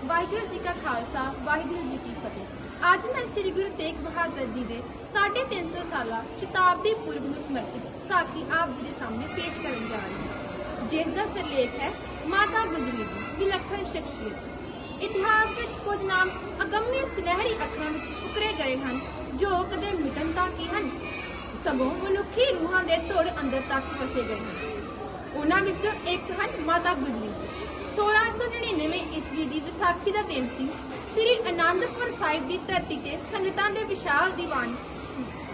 ਵਾਹਿਗੁਰੂ ਜੀ ਕਾ ਖਾਲਸਾ, ਵਾਹਿਗੁਰੂ ਜੀ ਕੀ ਫਤਿਹ। ਅੱਜ ਮੈਂ ਸ੍ਰੀ ਗੁਰੂ ਤੇਗ ਬਹਾਦਰ ਜੀ ਦੇ 350 ਸਾਲਾ ਸ਼ਤਾਬਦੀ ਪੁਰਬ ਨੂੰ ਸਮਰਪਿਤ ਸਾਖੀ ਆਪ ਜੀ ਦੇ ਸਾਹਮਣੇ ਪੇਸ਼ ਕਰਨ ਜਾ ਰਹੀ ਹਾਂ, ਜਿਸ ਦਾ ਸਿਰਲੇਖ ਹੈ ਮਾਤਾ ਗੁਜਰੀ ਦੀ ਵਿਲੱਖਣ ਸ਼ਖਸੀਅਤ। ਇਤਿਹਾਸ ਵਿੱਚ ਕੁਝ ਨਾਮ ਅਗੰਮੀ ਸੁਨਹਿਰੀ ਅੱਖਰਾਂ ਵਿੱਚ ਉਕਰੇ ਗਏ ਹਨ, ਜੋ ਕਦੇ ਮਿਟਣ ਤਾਂ ਕੀ ਹਨ। ਸਗੋਂ ਮਨੁੱਖੀ ਰੂਹਾਂ ਦੇ ਧੁਰ ਅੰਦਰ ਤੱਕ ਵਸੇ ਗਏ ਹਨ। ਉਹਨਾਂ ਵਿੱਚੋਂ ਇੱਕ ਹਨ ਮਾਤਾ ਗੁਜਰੀ ਜੀ। 1699 ਈਸਵੀ ਦੀ ਵਿਸਾਖੀ ਦਾ ਦਿਨ ਸੀ। ਸ੍ਰੀ ਅਨੰਦਪੁਰ ਸਾਹਿਬ ਦੀ ਧਰਤੀ ਤੇ ਸੰਗਤਾਂ ਦੇ ਵਿਸ਼ਾਲ ਦੀਵਾਨ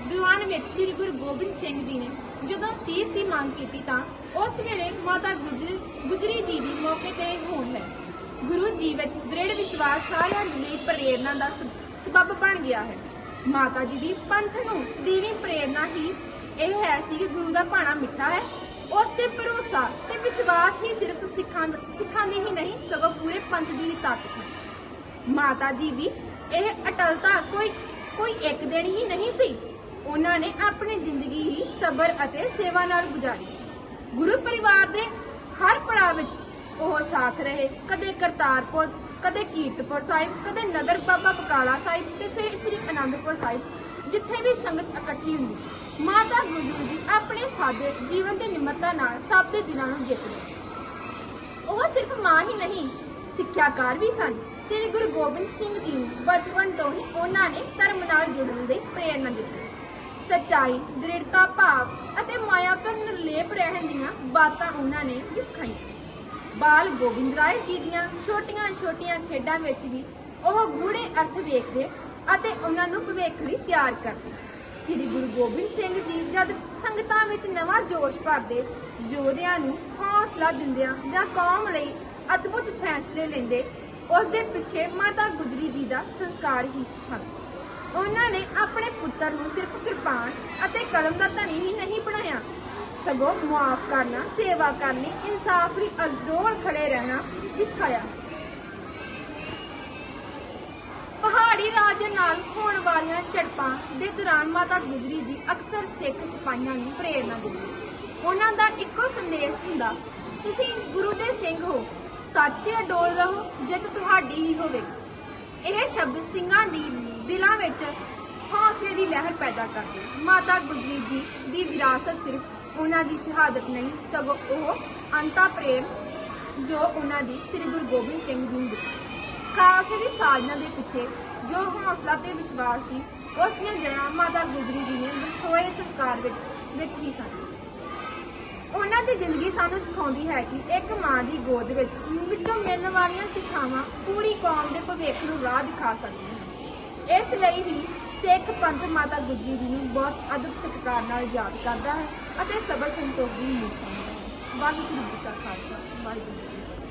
ਦੀਵਾਨ ਵਿੱਚ ਸ੍ਰੀ ਗੁਰੂ ਗੋਬਿੰਦ ਸਿੰਘ ਜੀ ਨੇ ਜਦੋਂ ਸੀਸ ਦੀ ਮੰਗ ਕੀਤੀ ਤਾਂ ਉਸ ਵੇਲੇ ਮਾਤਾ ਗੁਜਰੀ ਗੁਜਰੀ ਜੀ ਦੀ ਮੌਕੇ ਤੇ ਹੋਣ ਹੈ ਗੁਰੂ ਜੀ ਵਿੱਚ ਦ੍ਰਿੜ ਵਿਸ਼ਵਾਸ ਸਾਰਿਆਂ ਲਈ ਪ੍ਰੇਰਣਾ ਦਾ ਸਬ- ਬਣ ਗਿਆ ਹੈ। ਮਾਤਾ ਜੀ ਦੀ ਪੰਥ ਨੂੰ ਸਦੀਵੀ ਪ੍ਰੇਰਣਾ ਹੀ ਇਹ ਹੈ ਸੀ ਕਿ ਗੁਰੂ ਦਾ ਭਾਣਾ ਮਿੱਠਾ ਹੈ ਉਸ ਤੇ ਭਰੋਸਾ ਤੇ ਵਿਸ਼ਵਾਸ ਹੀ ਸਿਰਫ ਸਿੱਖਾਂ ਸਿੱਖਾਂ ਦੀ ਹੀ ਨਹੀਂ, ਸਗੋਂ ਪੂਰੇ ਪੰਥ ਦੀ ਵੀ ਤਾਕਤ ਹੈ। ਮਾਤਾ ਜੀ ਦੀ ਇਹ ਅਟਲਤਾ ਕੋਈ ਕੋਈ ਇੱਕ ਦਿਨ ਹੀ ਨਹੀਂ ਸੀ। ਉਹਨਾਂ ਨੇ ਆਪਣੀ ਜ਼ਿੰਦਗੀ ਹੀ ਸਬਰ ਅਤੇ ਸੇਵਾ ਨਾਲ ਗੁਜ਼ਾਰੀ। ਗੁਰੂ ਪਰਿਵਾਰ ਦੇ ਹਰ ਪੜਾਅ ਵਿੱਚ ਉਹ ਸਾਥ ਰਹੇ। ਕਦੇ ਕਰਤਾਰਪੁਰ, ਕਦੇ ਕੀਰਤਪੁਰ ਸਾਹਿਬ, ਕਦੇ ਨਗਰ ਬਾਬਾ ਬਕਾਲਾ ਸਾਹਿਬ ਤੇ ਫਿਰ ਸ੍ਰੀ ਅਨੰਦਪੁਰ ਸਾਹਿਬ, ਜਿੱਥੇ ਵੀ ਸੰਗਤ ਇਕੱਠੀ ਹੁੰਦੀ। ਮਾਤਾ ਗੁਜਰੂ ਜੀ ਆਪਣੇ ਸਾਦੇ ਜੀਵਨ ਤੇ ਨਿਮਰਤਾ ਨਾਲ ਸਭ ਦੇ ਦਿਲਾਂ ਨੂੰ ਜਿੱਤ ਗਏ। ਉਹ ਸਿਰਫ ਮਾਂ ਹੀ ਨਹੀਂ, ਸਿੱਖਿਆਕਾਰ ਵੀ ਸਨ। ਸ੍ਰੀ ਗੁਰੂ ਗੋਬਿੰਦ ਸਿੰਘ ਜੀ ਨੂੰ ਬਚਪਨ ਤੋਂ ਹੀ ਉਹਨਾਂ ਨੇ ਧਰਮ ਨਾਲ ਜੁੜਨ ਦੀ ਪ੍ਰੇਰਣਾ ਦਿੱਤੀ। ਸੱਚਾਈ, ਦ੍ਰਿੜਤਾ, ਭਾਵ ਅਤੇ ਮਾਇਆ ਤੋਂ ਨਿਰਲੇਪ ਰਹਿਣ ਦੀਆਂ ਬਾਤਾਂ ਉਹਨਾਂ ਨੇ ਵੀ ਸਿਖਾਈਆਂ। ਬਾਲ ਗੋਬਿੰਦ ਰਾਏ ਜੀ ਦੀਆਂ ਛੋਟੀਆਂ-ਛੋਟੀਆਂ ਖੇਡਾਂ ਵਿੱਚ ਵੀ ਉਹ ਗੂੜੇ ਅਰਥ ਵੇਖਦੇ ਅਤੇ ਉਹਨਾਂ ਨੂੰ ਭਵਿੱਖ ਲਈ ਤਿਆਰ ਕਰਦੇ। ਸ੍ਰੀ ਗੁਰੂ ਗੋਬਿੰਦ ਸਿੰਘ ਜੀ ਜਦ ਸੰਗਤਾਂ ਵਿੱਚ ਨਵਾਂ ਜੋਸ਼ ਭਰਦੇ ਯੋਧਿਆਂ ਨੂੰ ਹੌਸਲਾ ਦਿੰਦਿਆਂ ਜਾਂ ਕੌਮ ਲਈ ਅਦਭੁਤ ਫੈਸਲੇ ਲੈਂਦੇ ਉਸ ਦੇ ਪਿੱਛੇ ਮਾਤਾ ਗੁਜਰੀ ਜੀ ਦਾ ਸੰਸਕਾਰ ਹੀ ਸਨ। ਉਹਨਾਂ ਨੇ ਆਪਣੇ ਪੁੱਤਰ ਨੂੰ ਸਿਰਫ ਕਿਰਪਾਨ ਅਤੇ ਕਲਮ ਦਾ ਧਨੀ ਹੀ ਨਹੀਂ ਬਣਾਇਆ। ਸਗੋਂ ਮੁਆਫ ਕਰਨਾ, ਸੇਵਾ ਕਰਨੀ, ਇਨਸਾਫ ਲਈ ਅਡੋਲ ਖੜੇ ਰਹਿਣਾ ਸਿਖਾਇਆ ਪਹਾੜੀ ਰਾਜ ਨਾਲ ਹੋਣ ਵਾਲੀਆਂ ਝੜਪਾਂ ਦੇ ਦੌਰਾਨ ਮਾਤਾ ਗੁਜਰੀ ਜੀ ਅਕਸਰ ਸਿੱਖ ਸਿਪਾਹੀਆਂ ਨੂੰ ਪ੍ਰੇਰਣਾ ਦਿੰਦੀ ਉਹਨਾਂ ਦਾ ਇੱਕੋ ਸੰਦੇਸ਼ ਹੁੰਦਾ, ਤੁਸੀਂ ਗੁਰੂ ਦੇ ਸਿੰਘ ਹੋ, ਸੱਚ ਤੇ ਅਡੋਲ ਰਹੋ, ਜਿੱਤ ਤੁਹਾਡੀ ਹੀ ਹੋਵੇ ਇਹ ਸ਼ਬਦ ਸਿੰਘਾਂ ਦੀ ਦਿਲਾਂ ਵਿੱਚ ਹੌਸਲੇ ਦੀ ਲਹਿਰ ਪੈਦਾ ਕਰਦੇ ਮਾਤਾ ਗੁਜਰੀ ਜੀ ਦੀ ਵਿਰਾਸਤ ਸਿਰਫ ਉਹਨਾਂ ਦੀ ਸ਼ਹਾਦਤ ਨਹੀਂ, ਸਗੋਂ ਉਹ ਅੰਤਾ ਪ੍ਰੇਮ ਜੋ ਉਹਨਾਂ ਦੀ ਸ੍ਰੀ ਗੁਰੂ ਗੋਬਿੰਦ ਸਿੰਘ ਜੀ ਨੂੰ ਖਾਲਸੇ ਦੀ ਸਾਜਨਾ ਦੇ ਪਿੱਛੇ ਜੋ ਹੌਸਲਾ ਤੇ ਵਿਸ਼ਵਾਸ ਸੀ, ਉਸ ਦੀਆਂ ਜੜ੍ਹਾਂ ਮਾਤਾ ਗੁਜਰੀ ਜੀ ਨੇ ਦਰਸੋਏ ਸੰਸਕਾਰ ਵਿੱਚ ਵਿੱਚ ਹੀ ਸਨ। ਉਹਨਾਂ ਦੀ ਜ਼ਿੰਦਗੀ ਸਾਨੂੰ ਸਿਖਾਉਂਦੀ ਹੈ ਕਿ ਇੱਕ ਮਾਂ ਦੀ ਗੋਦ ਵਿੱਚ ਵਿੱਚੋਂ ਮਿਲਣ ਵਾਲੀਆਂ ਸਿੱਖਿਆਵਾਂ ਪੂਰੀ ਕੌਮ ਦੇ ਭਵਿੱਖ ਨੂੰ ਰਾਹ ਦਿਖਾ ਸਕਦੀਆਂ ਹਨ। ਇਸ ਲਈ ਹੀ ਸਿੱਖ ਪੰਥ ਮਾਤਾ ਗੁਜਰੀ ਜੀ ਨੂੰ ਬਹੁਤ ਅਦਬ ਸਤਿਕਾਰ ਨਾਲ ਯਾਦ ਕਰਦਾ ਹੈ ਅਤੇ ਸਬਰ ਸੰਤੋਖ ਦੀ ਨੀਂਹ ਸਮਝਦਾ ਹੈ। ਵਾਹਿਗੁਰੂ ਜੀ ਕਾ ਖਾਲਸਾ, ਵਾਹਿਗੁਰੂ ਜੀ